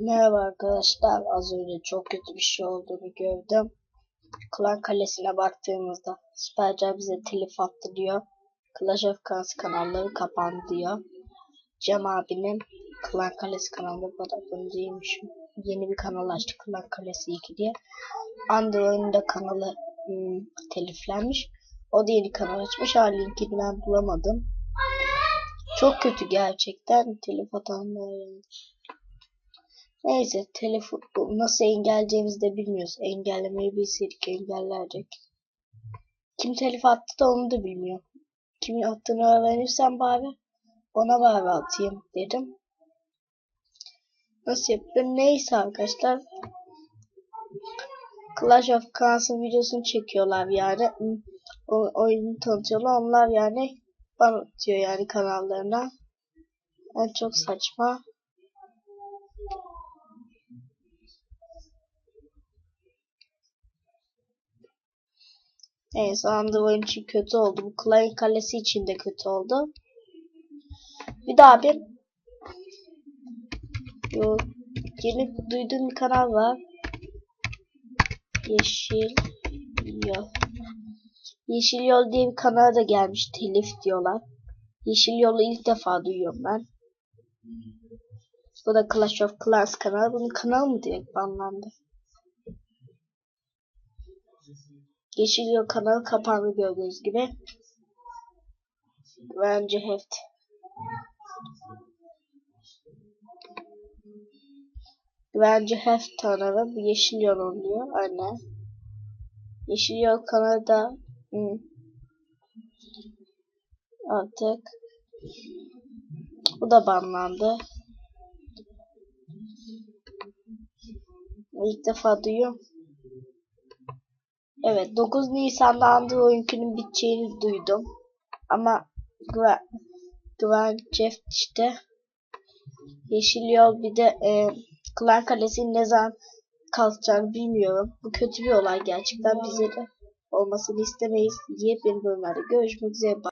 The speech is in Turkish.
Merhaba arkadaşlar. Az önce çok kötü bir şey olduğunu gördüm. Klan Kalesi'ne baktığımızda Supercell bize telif attı diyor. Clash of Clans kanalları kapandı diyor. Cem abinin Klan Kalesi kanalında bu da önceymişim. Yeni bir kanal açtı Klan Kalesi 2 diye. Android'in de kanalı hmm, teliflenmiş. O da yeni kanal açmış. Ha linkini ben bulamadım. Çok kötü gerçekten. Telif atanlar. Neyse telefon nasıl engelleyeceğimizi de bilmiyoruz. Engellemeyi bilseydik engellerdik. Kim telif attı da onu da bilmiyor. Kimin attığını öğrenirsem bari ona bari atayım dedim. Nasıl yapılır? Neyse arkadaşlar. Clash of Clans'ın videosunu çekiyorlar yani. O, oyunu tanıtıyorlar. Onlar yani bana atıyor yani kanallarına. Yani çok saçma. Neyse Android için kötü oldu. Bu Klein kalesi için de kötü oldu. Bir daha bir Yo, yeni duyduğum bir kanal var. Yeşil Yol. Yeşil Yol diye bir kanala da gelmiş. Telif diyorlar. Yeşil Yol'u ilk defa duyuyorum ben. Bu da Clash of Clans kanalı. Bunun kanalı mı direkt banlandı? Yeşil Yol kanalı kapandı gördüğünüz gibi. Bence heft. Bence heft kanalı Yeşil Yol oluyor. Aynen. Yeşil Yol kanalı da hmm. artık bu da banlandı. İlk defa duyuyorum. Evet 9 Nisan'da Android'un biteceğini duydum. Ama Gwen, Gwen Jeff işte Yeşil Yol bir de e, Klan Kalesi'nin ne zaman kalkacağını bilmiyorum. Bu kötü bir olay gerçekten bize de olmasını istemeyiz. Yepyeni bölümlerde görüşmek üzere.